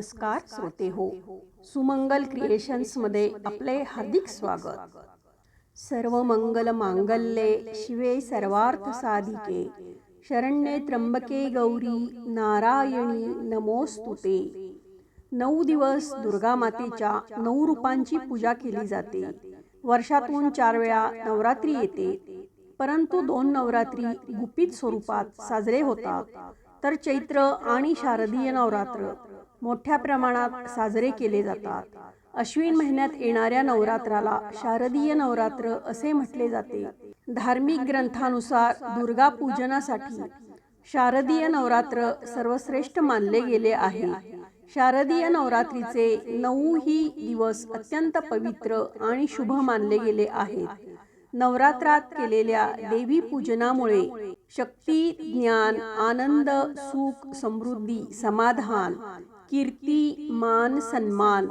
नमस्कार श्रोते हो. सुमंगल क्रिएशन्समध्ये आपले हार्दिक स्वागत. सर्व मंगल मांगल्ये शिवे सर्वार्थ साधिके. शरण्ये त्र्यंबके गौरी नारायणी नमोस्तुते. नऊ दिवस दुर्गा मातेच्या नऊ रूपांची पूजा केली जाते. वर्षातून चार वेळा नवरात्री येते. परंतु दोन नवरात्री गुपित स्वरूपात साजरे होतात. तर चैत्र आणि शारदीय नवरात्र मोठ्या प्रमाणात साजरे केले जातात. अश्विन महिन्यात येणाऱ्या नवरात्राला शारदीय नवरात्र असे म्हटले जाते. धार्मिक ग्रंथानुसार दुर्गा पूजनासाठी शारदीय नवरात्र सर्वश्रेष्ठ मानले गेले आहे. शारदीय नवरात्रीचे नऊही दिवस अत्यंत पवित्र आणि शुभ मानले गेले आहेत. नवरात्रात केलेल्या देवी पूजनामुळे शक्ती ज्ञान आनंद सुख समृद्धी समाधान कीर्ती मान सन्मान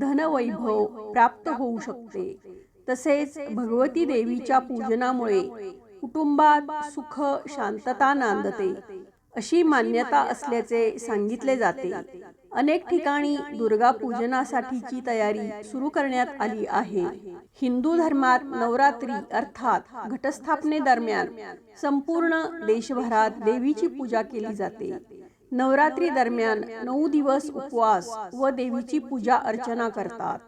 धनवैभव प्राप्त होऊ शकते. तसेच भगवती देवीच्या पूजनामुळे कुटुंबात सुख शांतता नांदते अशी मान्यता असल्याचे सांगितले जाते. अनेक ठिकाणी दुर्गा पूजनासाठीची तयारी सुरू करण्यात आली आहे. हिंदू धर्मात नवरात्री अर्थात घटस्थापने दरम्यान संपूर्ण देशभरात देवीची पूजा केली जाते. नवरात्री दरम्यान नऊ दिवस उपवास व देवीची पूजा अर्चना करतात.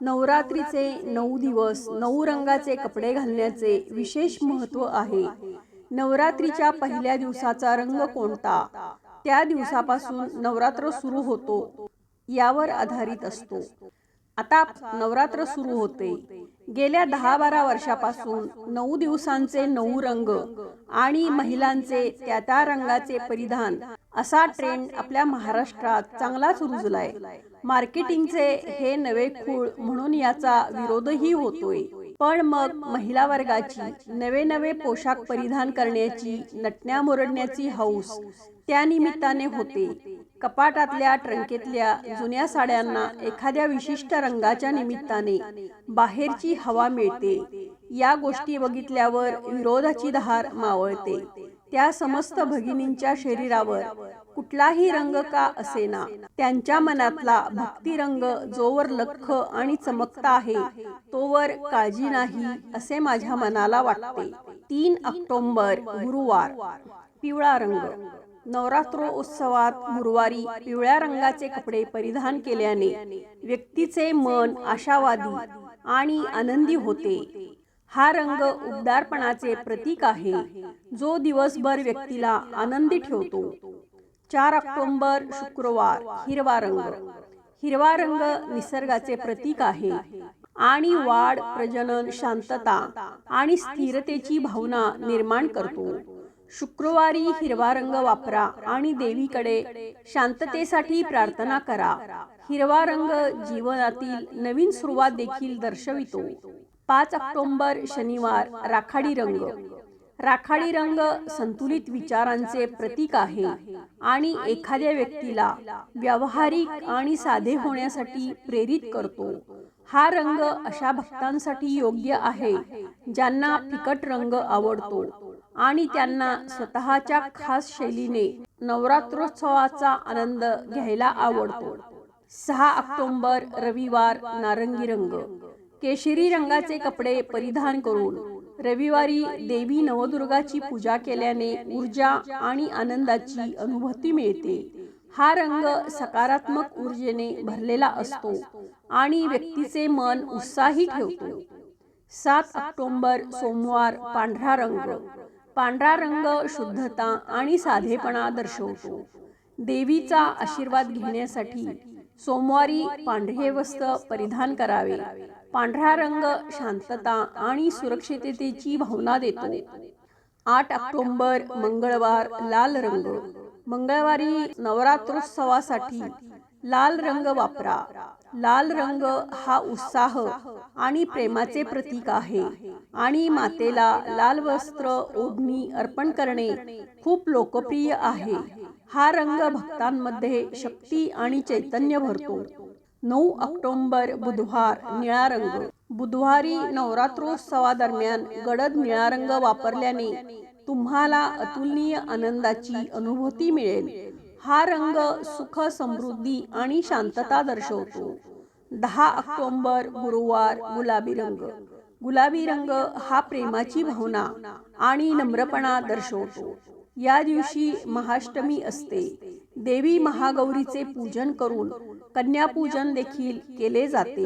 नवरात्रीचे नऊ दिवस नऊ रंगाचे कपडे घालण्याचे विशेष महत्त्व आहे. नवरात्रीच्या पहिल्या दिवसाचा रंग कोणता? त्या दिवसापासून नवरात्र सुरू होतो यावर आधारित असतो. आता नवरात्र सुरू होते. गेल्या दहा बारा वर्षापासून नऊ दिवसांचे नऊ रंग आणि महिलांचे त्या त्या रंगाचे परिधान असा ट्रेंड आपल्या महाराष्ट्रात चांगलाच रुजलाय मार्केटिंगचे हे नवे खूळ म्हणून याचा विरोधही होतोय. पण मग महिला वर्गाची नवे नवे पोशाख परिधान करण्याची नटण्या मोरडण्याची हौस त्या निमित्ताने होते. कपाटातल्या ट्रंकेतल्या जुन्या साड्यांना एखाद्या विशिष्ट रंगाच्या निमित्ताने बाहेरची हवा मिळते. या गोष्टी बघितल्यावर विरोधाची धार मावळते. त्या समस्त भगिनींच्या शरीरावर कुठलाही रंग का असेना त्यांच्या मनातला भक्ती रंग जोवर लख आणि चमकता आहे तोवर काळजी नाही असे माझ्या मनाला वाटते. तीन ऑक्टोंबर गुरुवार. पिवळा रंग. नवरात्रोत्सवात गुरुवारी पिवळ्या रंगाचे कपडे परिधान केल्याने व्यक्तीचे मन आशावादी आणि आनंदी होते. हा रंग उबदारपणाचे प्रतीक आहे जो दिवसभर व्यक्तीला आनंदी ठेवतो. चार ऑक्टोंबर शुक्रवार हिरवा रंग. हिरवा रंग निसर्गाचे प्रतीक आहे आणि वाढ प्रजनन शांतता आणि स्थिरतेची भावना निर्माण करतो. शुक्रवारी हिरवा रंग वापरा आणि देवीकडे शांततेसाठी प्रार्थना करा. हिरवा रंग जीवनातील नवीन सुरुवात देखील दर्शवितो. पाच ऑक्टोंबर शनिवार राखाडी रंग. राखाडी रंग संतुलित विचारांचे प्रतीक आहे आणि एखाद्या व्यक्तीला व्यावहारिक आणि साधे होण्यासाठी प्रेरित करतो. हा रंग अशा भक्तांसाठी योग्य आहे ज्यांना फिकट रंग आवडतो आणि त्यांना स्वतःच्या खास शैलीने नवरात्रोत्सवाचा आनंद घ्यायला आवडतो. सहा ऑक्टोंबर रविवार नारंगी रंग. केशरी रंगाचे कपडे परिधान करून रविवारी देवी नवदुर्गाची पूजा केल्याने ऊर्जा आणि आनंदाची अनुभूती मिळते. हा रंग सकारात्मक ऊर्जेने भरलेला असतो आणि व्यक्तीचे मन उत्साही ठेवतो. सात ऑक्टोंबर सोमवार पांढरा रंग. पांढरा रंग शुद्धता आणि साधेपणा दर्शवतो. देवीचा आशीर्वाद घेण्यासाठी सोमवारी पांढरे वस्त्र परिधान करावे. पांढरा रंग शांतता आणि सुरक्षिततेची भावना देतो. आठ ऑक्टोंबर मंगळवार लाल रंग. मंगळवारी नवरात्रोत्सवासाठी लाल रंग वापरा. लाल रंग हा उत्साह आणि प्रेमाचे प्रतीक आहे आणि मातेला लाल वस्त्र ओढणी अर्पण करणे खूप लोकप्रिय आहे. हा रंग भक्तांमध्ये शक्ती आणि चैतन्य भरतो. नऊ ऑक्टोंबर बुधवार निळा रंग. बुधवारी नवरात्रोत्सवादरम्यान गडद निळा रंग वापरल्याने तुम्हाला अतुलनीय आनंदाची अनुभूती मिळेल. हा रंग सुख समृद्धी आणि शांतता दर्शवतो. दहा ऑक्टोंबर गुरुवार गुलाबी रंग. गुलाबी रंग. हा प्रेमाची भावना आणि नम्रपणा दर्शवतो. या दिवशी महाष्टमी असते. देवी महागौरीचे पूजन करून कन्यापूजन देखील केले जाते.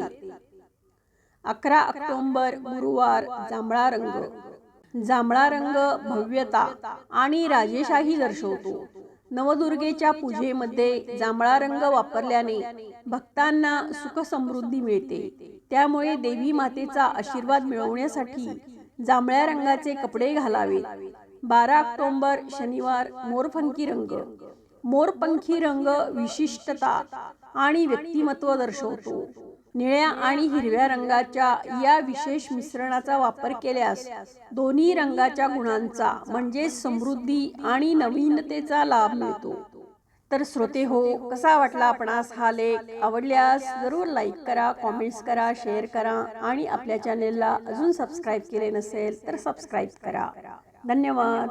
अकरा ऑक्टोंबर गुरुवार जांभळा रंग. जांभळा रंग भव्यता आणि राजेशाही दर्शवतो. नवदुर्गेच्या पूजेमध्ये जांभळा रंग वापरल्याने भक्तांना सुखसमृद्धी मिळते. त्यामुळे देवी मातेचा आशीर्वाद मिळवण्यासाठी जांभळ्या रंगाचे कपडे घालावे बारा ऑक्टोंबर शनिवार मोरपंखी रंग. मोरपंखी रंग विशिष्टता आणि व्यक्तिमत्व दर्शवतो. निळ्या आणि हिरव्या रंगाच्या या विशेष मिश्रणाचा वापर केल्यास दोन्ही रंगाच्या गुणांचा म्हणजे समृद्धी आणि नवीनतेचा लाभ मिळतो. तर श्रोते हो कसा वाटला आपणास हा लेख? आवडल्यास जरूर लाईक करा कॉमेंट्स करा शेअर करा आणि आपल्या चॅनेलला अजून सबस्क्राईब केले नसेल तर सबस्क्राईब करा. धन्यवाद.